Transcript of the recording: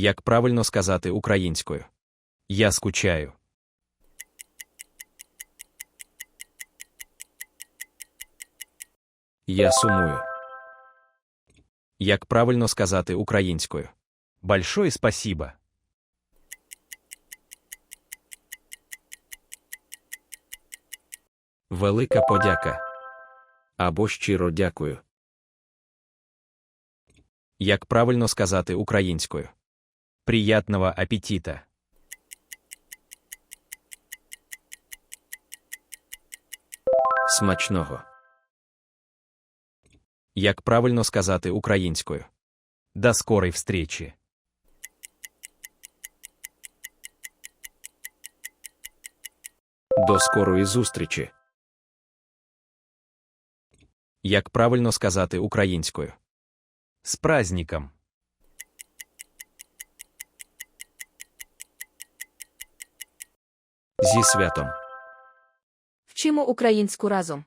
Як правильно сказати українською? Я скучаю. Я сумую. Як правильно сказати українською? Большое спасибо. Велика подяка. Або щиро дякую. Як правильно сказати українською? Приятного аппетита. Смачного. Як правильно сказати українською? До скорої встречі. До скорої зустрічі. Як правильно сказати українською? З праздником. Зі святом. Вчимо українську разом.